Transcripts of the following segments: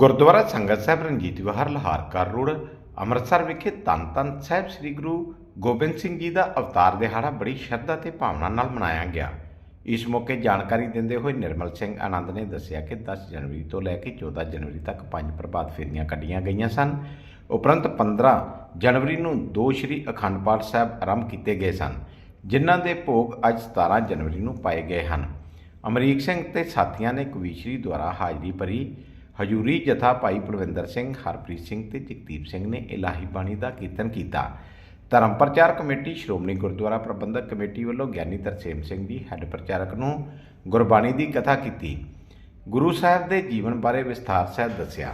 ਗੁਰਦੁਆਰਾ ਸੰਗਤ ਸਾਹਿਬ ਰਣਜੀਤ ਵਿਹਾਰ ਲਹਾਰਕਰ ਰੋਡ, ਅੰਮ੍ਰਿਤਸਰ ਵਿਖੇ ਧੰਨ ਧੰਨ ਸਾਹਿਬ ਸ੍ਰੀ ਗੁਰੂ ਗੋਬਿੰਦ ਸਿੰਘ ਜੀ ਦਾ ਅਵਤਾਰ ਦਿਹਾੜਾ ਬੜੀ ਸ਼ਰਧਾ ਤੇ ਭਾਵਨਾ ਨਾਲ ਮਨਾਇਆ ਗਿਆ। ਇਸ ਮੌਕੇ ਜਾਣਕਾਰੀ ਦਿੰਦੇ ਹੋਏ ਨਿਰਮਲ ਸਿੰਘ ਆਨੰਦ ਨੇ ਦੱਸਿਆ ਕਿ 10 ਜਨਵਰੀ ਤੋਂ ਲੈ ਕੇ 14 ਜਨਵਰੀ ਤੱਕ ਪੰਜ ਪ੍ਰਭਾਤ ਫੇਰੀਆਂ ਕੱਢੀਆਂ ਗਈਆਂ ਸਨ। ਉਪਰੰਤ 15 ਜਨਵਰੀ ਨੂੰ ਦੋ ਸ਼੍ਰੀ ਅਖੰਡ ਪਾਠ ਸਾਹਿਬ ਆਰੰਭ ਕੀਤੇ ਗਏ ਸਨ, ਜਿਨ੍ਹਾਂ ਦੇ ਭੋਗ ਅੱਜ 17 ਜਨਵਰੀ ਨੂੰ ਪਾਏ ਗਏ ਹਨ। ਅਮਰੀਕ ਸਿੰਘ ਤੇ ਸਾਥੀਆਂ ਨੇ ਕਵੀਸ਼ਰੀ ਦੁਆਰਾ ਹਾਜ਼ਰੀ ਭਰੀ ਹਜੂਰੀ ਜਥਾ ਭਾਈ ਪ੍ਰਵਿੰਦਰ ਸਿੰਘ, ਹਰਪ੍ਰੀਤ ਸਿੰਘ ਤੇ ਜਗਦੀਪ ਸਿੰਘ ਨੇ ਇਲਾਹੀ ਬਾਣੀ ਦਾ ਕੀਰਤਨ ਕੀਤਾ। ਧਰਮ ਪ੍ਰਚਾਰ ਕਮੇਟੀ ਸ਼੍ਰੋਮਣੀ ਗੁਰਦੁਆਰਾ ਪ੍ਰਬੰਧਕ ਕਮੇਟੀ ਵੱਲੋਂ ਗਿਆਨੀ ਤਰਸੇਮ ਸਿੰਘ ਜੀ ਹੈੱਡ ਪ੍ਰਚਾਰਕ ਨੂੰ ਗੁਰਬਾਣੀ ਦੀ ਕਥਾ ਕੀਤੀ। ਗੁਰੂ ਸਾਹਿਬ ਦੇ ਜੀਵਨ ਬਾਰੇ ਵਿਸਥਾਰ ਸਹਿਤ ਦੱਸਿਆ।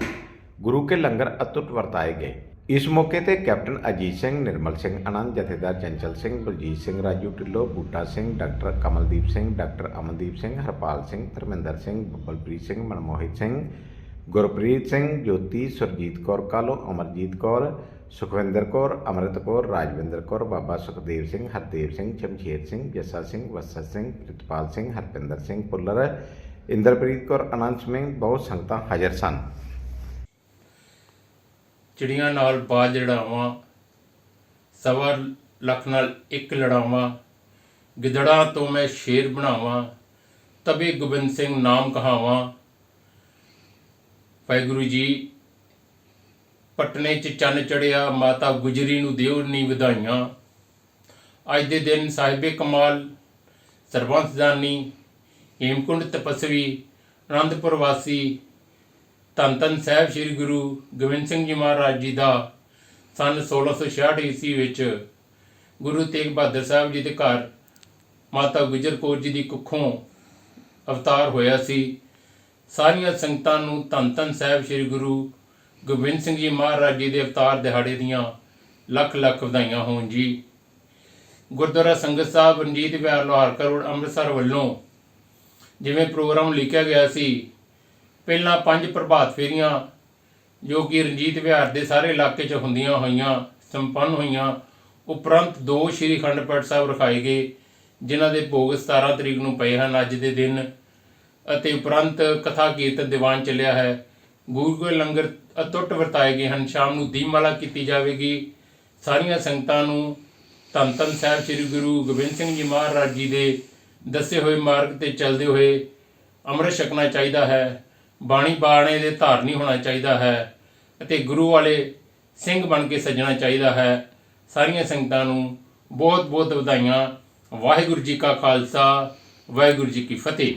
ਗੁਰੂ ਕੇ ਲੰਗਰ ਅਤੁੱਟ ਵਰਤਾਏ ਗਏ। ਇਸ ਮੌਕੇ ਤੇ captain Ajit Singh, Nirmal Singh Anand Jathedar Chanchal Singh, Baljit Singh, Raju Dhillon, Buta Singh, doctor Kamaldeep Singh, doctor Amandeep Singh, Harpal Singh, Dharminder Singh, Babbalpreet Singh, Manmohit Singh Gurpreet Singh, Jyoti, Surjit Kaur Kalo, Amarjit Kaur, Sukhwinder Kaur, Amrit Kaur, Rajwinder Kaur, Baba Sukhdev Singh, Hardev Singh Jamsher Singh, Jassa Singh, Wasa Singh, Pritpal Singh, Harpinder Singh Bhullar Inderpreet Kaur, ਅਨੰਤ ਸਿੰਘ, ਬਹੁਤ ਸੰਗਤਾਂ ਹਾਜ਼ਰ ਸਨ। ਚਿੜੀਆਂ ਨਾਲ ਬਾਜ ਲੜਾਵਾਂ ਸਵਾ ਲੱਖ ਨਾਲ ਇੱਕ ਲੜਾਵਾਂ, ਗਿੱਦੜਾਂ ਤੋਂ ਮੈਂ ਸ਼ੇਰ ਬਣਾਵਾਂ, ਤਬੇ ਗੋਬਿੰਦ ਸਿੰਘ ਨਾਮ ਕਹਾਵਾਂ ਵਾਹਿਗੁਰੂ ਜੀ, ਪਟਨੇ 'ਚ ਚੰਨ ਚੜਿਆ, ਮਾਤਾ ਗੁਜਰੀ ਨੂੰ ਦਿਓ ਨੀ ਵਧਾਈਆਂ। ਅੱਜ ਦੇ ਦਿਨ ਸਾਹਿਬੇ ਕਮਾਲ, ਸਰਬੰਸ ਦਾਨੀ ਹੇਮਕੁੰਡ ਤਪਸਵੀ, ਆਨੰਦਪੁਰ ਵਾਸੀ, ਧੰਨ ਧੰਨ ਸਾਹਿਬ ਸ੍ਰੀ ਗੁਰੂ ਗੋਬਿੰਦ ਸਿੰਘ ਜੀ ਮਹਾਰਾਜ ਜੀ ਦਾ ਸਨ 1666 ਈਸਵੀ ਵਿੱਚ ਗੁਰੂ ਤੇਗ ਬਹਾਦਰ ਸਾਹਿਬ ਜੀ ਦੇ ਘਰ ਮਾਤਾ ਗੁਜਰ ਕੌਰ ਜੀ ਦੀ ਕੁੱਖੋਂ ਅਵਤਾਰ ਹੋਇਆ ਸੀ। ਸਾਰੀਆਂ ਸੰਗਤਾਂ ਨੂੰ ਧੰਨ ਧੰਨ ਸਾਹਿਬ ਸ੍ਰੀ ਗੁਰੂ ਗੋਬਿੰਦ ਸਿੰਘ ਜੀ ਮਹਾਰਾਜ ਜੀ ਦੇ ਅਵਤਾਰ ਦਿਹਾੜੇ ਦੀਆਂ ਲੱਖ ਲੱਖ ਵਧਾਈਆਂ ਹੋਣ ਜੀ। ਗੁਰਦੁਆਰਾ ਸੰਗਤ ਸਾਹਿਬ ਰਣਜੀਤ ਵਿਹਾਰ ਲੋਹਾਰ ਕਰੋੜ ਅੰਮ੍ਰਿਤਸਰ ਵੱਲੋਂ ਜਿਵੇਂ ਪ੍ਰੋਗਰਾਮ ਲਿਖਿਆ ਗਿਆ ਸੀ, ਪਹਿਲਾਂ ਪੰਜ ਪ੍ਰਭਾਤ ਫੇਰੀਆਂ ਜੋ ਕਿ ਰਣਜੀਤ ਵਿਹਾਰ ਦੇ ਸਾਰੇ ਇਲਾਕੇ 'ਚ ਹੁੰਦੀਆਂ ਹੋਈਆਂ, ਸੰਪੰਨ ਹੋਈਆਂ, ਉਪਰੰਤ ਦੋ ਸ਼੍ਰੀ ਖੰਡ ਪਾਠ ਸਾਹਿਬ ਰਖਾਏ ਗਏ, ਜਿਨ੍ਹਾਂ ਦੇ ਭੋਗ 17 ਤਰੀਕ ਨੂੰ ਪਏ ਹਨ ਅੱਜ ਦੇ ਦਿਨ। ਅਤੇ ਉਪਰੰਤ ਕਥਾ ਕੀਰਤਨ ਦੀਵਾਨ ਚੱਲਿਆ ਹੈ। ਗੁਰੂ ਕੇ ਲੰਗਰ ਅਟੁੱਟ ਵਰਤਾਏ ਗਏ ਹਨ। ਸ਼ਾਮ ਨੂੰ ਦੀਪਮਾਲਾ ਕੀਤੀ ਜਾਵੇਗੀ। ਸਾਰੀਆਂ ਸੰਗਤਾਂ ਨੂੰ ਧੰਨ ਧੰਨ ਸਾਹਿਬ ਸ੍ਰੀ ਗੁਰੂ ਗੋਬਿੰਦ ਸਿੰਘ ਜੀ ਮਹਾਰਾਜ ਜੀ ਦੇ ਦੱਸੇ ਹੋਏ ਮਾਰਗ ਤੇ ਚੱਲਦੇ ਹੋਏ ਅੰਮ੍ਰਿਤ ਛਕਣਾ ਚਾਹੀਦਾ ਹੈ। ਬਾਣੀ ਬਾਣੇ ਦੇ ਧਾਰਨੀ ਹੋਣਾ ਚਾਹੀਦਾ ਹੈ ਅਤੇ ਗੁਰੂ ਵਾਲੇ ਸਿੰਘ ਬਣ ਕੇ ਸੱਜਣਾ ਚਾਹੀਦਾ ਹੈ। ਸਾਰੀਆਂ ਸੰਗਤਾਂ ਨੂੰ ਬਹੁਤ ਬਹੁਤ ਵਧਾਈਆਂ। ਵਾਹਿਗੁਰੂ ਜੀ ਕਾ ਖਾਲਸਾ, ਵਾਹਿਗੁਰੂ ਜੀ ਕੀ ਫਤਿਹ।